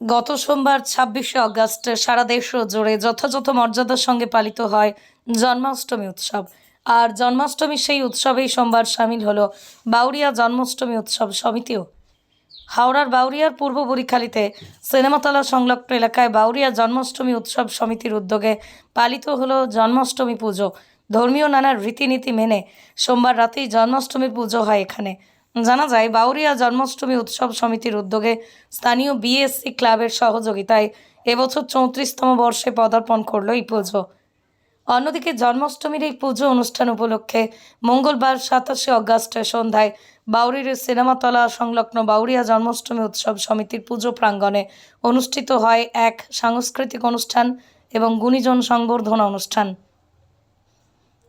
গত সোমবার, ছাব্বিশে অগস্ট সারা দেশ জুড়ে যথাযথ মর্যাদার সঙ্গে পালিত হয় জন্মাষ্টমী উৎসব। আর জন্মাষ্টমীর সেই উৎসবেই সোমবার সামিল হলো। বাউরিয়া জন্মাষ্টমী উৎসব সমিতিও। হাওড়ার বাউরিয়ার পূর্ব বরিখালিতে সিনেমাতলা সংলগ্ন এলাকায় বাউরিয়া জন্মাষ্টমী উৎসব সমিতির উদ্যোগে পালিত হলো জন্মাষ্টমী পুজো। ধর্মীয় নানা রীতিনীতি মেনে সোমবার রাতেই জন্মাষ্টমী পুজো হয় এখানে। জানা যায়, বাউরিয়া জন্মাষ্টমী উৎসব সমিতির উদ্যোগে স্থানীয় বিএসসি ক্লাবের সহযোগিতায় এবছর চৌত্রিশতম বর্ষে পদার্পণ করল এই পুজো। অন্যদিকে জন্মাষ্টমীর এই পুজো অনুষ্ঠান উপলক্ষে মঙ্গলবার সাতাশে অগাস্ট সন্ধ্যায় বাউরির সিনেমাতলা সংলগ্ন বাউরিয়া জন্মাষ্টমী উৎসব সমিতির পুজো প্রাঙ্গণে অনুষ্ঠিত হয় এক সাংস্কৃতিক অনুষ্ঠান এবং গুণীজন সংবর্ধনা অনুষ্ঠান।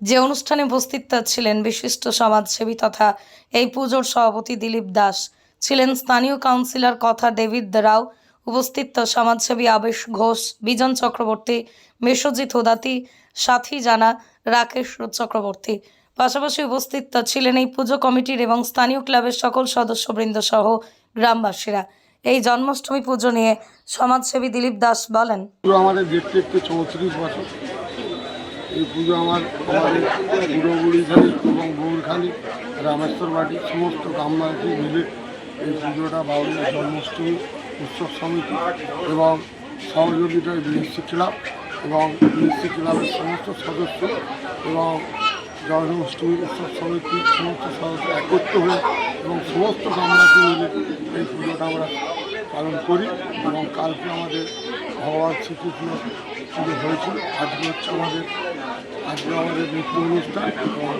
যে অনুষ্ঠানে উপস্থিত ছিলেন বিশিষ্ট সমাজসেবী তথা এই পুজোর সভাপতি দিলীপ দাস, ছিলেন স্থানীয় কাউন্সিলর কথা ডেভিড রাও, উপস্থিত সমাজসেবী আবেশ ঘোষ, বিজন চক্রবর্তী বিশ্বজিৎ হোদাতি সাথী জানা, রাকেশ চক্রবর্তী। পাশাপাশি উপস্থিত ছিলেন এই পুজো কমিটির এবং স্থানীয় ক্লাবের সকল সদস্যবৃন্দ সহ গ্রামবাসীরা। এই জন্মাষ্টমী পুজো নিয়ে সমাজসেবী দিলীপ দাস বলেন আমাদের দেখতে দেখতে চৌত্রিশ বছর এই পুজো আমার, আমাদের বুড়োবুড়িখালি এবং গৌরখালি রামেশ্বর বাড়ি সমস্ত গ্রামবাসী মিলে এই পুজোটা বাউরিয়া জন্মাষ্টমী উৎসব সমিতি এবং সহযোগিতায় বিএসসি ক্লাব এবং বিএসসি ক্লাবের সমস্ত সদস্য এবং জন্মাষ্টমী উৎসব সমিতির সমস্ত সদস্য একত্র হয়ে এবং সমস্ত গ্রামবাসী মিলে এই পুজোটা আমরা পালন করি এবং কালকে আমাদের ভগবান শ্রীকৃষ্ণ পুজো হয়েছিল। আজকে হচ্ছে আমাদের আজকে আমাদের নৃত্য অনুষ্ঠান এবং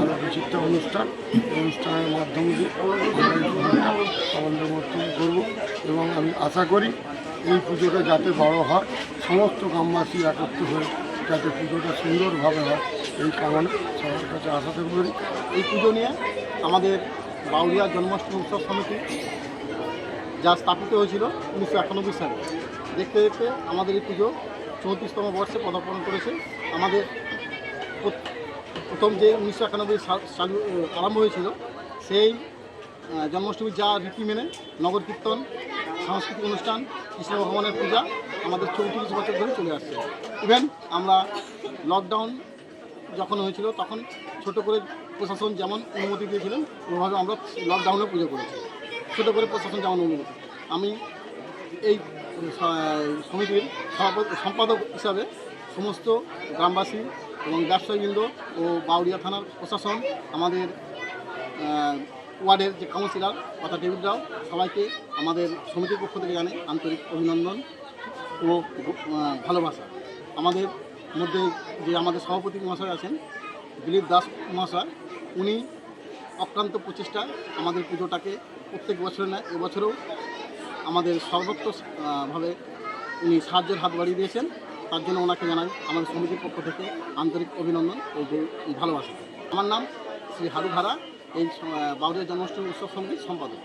আরও বিচিত্র অনুষ্ঠান। অনুষ্ঠানের মাধ্যমে আমরা আমাদের মধ্যে করব এবং আমি আশা করি এই পুজোটা যাতে বড় হয়, সমস্ত গ্রামবাসী একত্র হয়ে যাতে পুজোটা সুন্দরভাবে হয় এই কারণে সবার কাছে আশা করি এই পুজো নিয়ে আমাদের বাউরিয়া জন্মাষ্টমী উৎসব সমিতি যা স্থাপিত হয়েছিল উনিশশো একানব্বই সালে। দেখতে দেখতে আমাদের এই পুজো চৌত্রিশতম বর্ষে পদার্পণ করেছে। আমাদের প্র- প্রথম যে উনিশশো একানব্বই সাল আরম্ভ হয়েছিল সেই আহ, জন্মাষ্টমীর যা রীতি মেনে নগর কীর্তন সাংস্কৃতিক অনুষ্ঠান কৃষ্ণ ভগবানের পূজা আমাদের চৌত্রিশ বছর ধরে চলে আসছে। ইভেন আমরা লকডাউন যখন হয়েছিল তখন ছোট করে প্রশাসন যেমন অনুমতি দিয়েছিলেন ওইভাবে আমরা লকডাউনে পুজো করেছি। ছোটো করে প্রশাসন যেমন অনুমতি আমি এই সমিতির সম্পাদক হিসাবে সমস্ত গ্রামবাসী এবং ব্যবসায়ীবৃন্দ ও বাউরিয়া থানার প্রশাসন, আমাদের ওয়ার্ডের যে কাউন্সিলর তথা ডেভিড রাও সবাইকে আমাদের সমিতির পক্ষ থেকে জানে আন্তরিক অভিনন্দন ও ভালোবাসা। আমাদের মধ্যে যে আমাদের সভাপতি মহাশয় আছেন, দিলীপ দাস মহাশয়, উনি অক্লান্ত প্রচেষ্টায় আমাদের পুজোটাকে প্রত্যেক বছরে নেয় এবছরেও আমাদের সর্বত্র ভাবে উনি সাহায্যের হাত বাড়িয়ে দিয়েছেন। তার জন্য ওনাকে জানাই আমাদের সমিতির পক্ষ থেকে আন্তরিক অভিনন্দন ও ভালোবাসা। আমার নাম শ্রী হারু ধারা এই বাউদের জন্মাষ্টমী উৎসব সমিতির সম্পাদক।